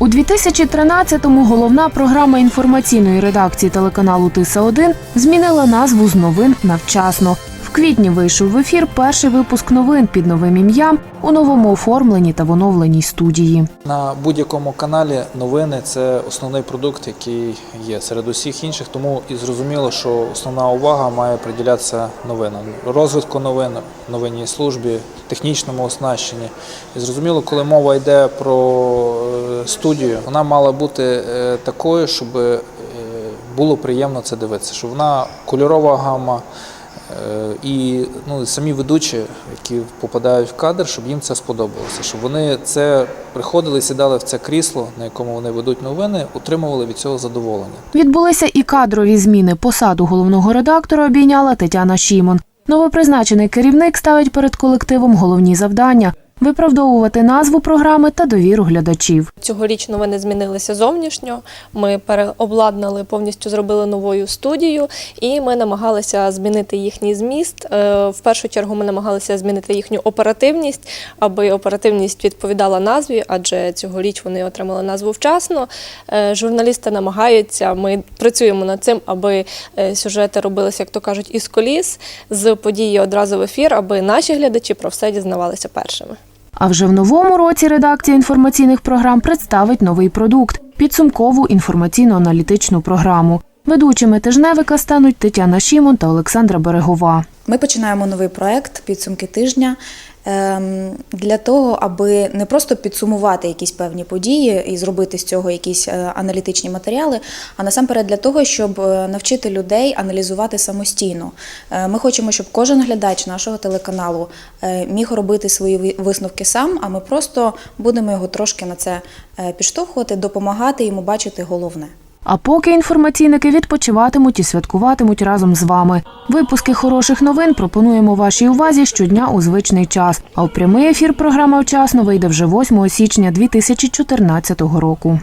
У 2013-му головна програма інформаційної редакції телеканалу Тиса 1 змінила назву з новин на вчасно. В квітні вийшов в ефір перший випуск новин під новим ім'ям у новому оформленні та в оновленій студії. На будь-якому каналі новини це основний продукт, який є серед усіх інших. Тому і зрозуміло, що основна увага має приділятися новинам, розвитку новин, новинній службі, технічному оснащенні. І зрозуміло, коли мова йде про е, студію, вона мала бути е, такою, щоб е, було приємно це дивитися, щоб вона кольорова гама. Е, І ну, самі ведучі, які попадають в кадр, щоб їм це сподобалося, щоб вони це приходили, сідали в це крісло, на якому вони ведуть новини, отримували від цього задоволення. Відбулися і кадрові зміни. Посаду головного редактора обійняла Тетяна Шімон. Новопризначений керівник ставить перед колективом головні завдання виправдовувати назву програми та довіру глядачів. Цьогоріч новини змінилися зовнішньо. Ми переобладнали, повністю зробили новою студію, і ми намагалися змінити їхній зміст. Е, В першу чергу ми намагалися змінити їхню оперативність, аби оперативність відповідала назві, адже цьогоріч вони отримали назву вчасно. Е, Журналісти намагаються, ми працюємо над цим, аби е, сюжети робилися, як то кажуть, із коліс, з події одразу в ефір, аби наші глядачі про все дізнавалися першими. А вже в новому році редакція інформаційних програм представить новий продукт підсумкову інформаційно-аналітичну програму. Ведучими тижневика стануть Тетяна Шімон та Олександра Берегова. Ми починаємо новий проект підсумки тижня для того, аби не просто підсумувати якісь певні події і зробити з цього якісь е, аналітичні матеріали, а насамперед для того, щоб е, навчити людей аналізувати самостійно. Е, Ми хочемо, щоб кожен глядач нашого телеканалу міг робити свої ви- висновки сам, а ми просто будемо його трошки на це підштовхувати, допомагати йому бачити головне. А поки інформаційники відпочиватимуть і святкуватимуть разом з вами. Випуски хороших новин пропонуємо вашій увазі щодня у звичний час. А в прямий ефір програма вчасно вийде вже 8 січня 2014 року.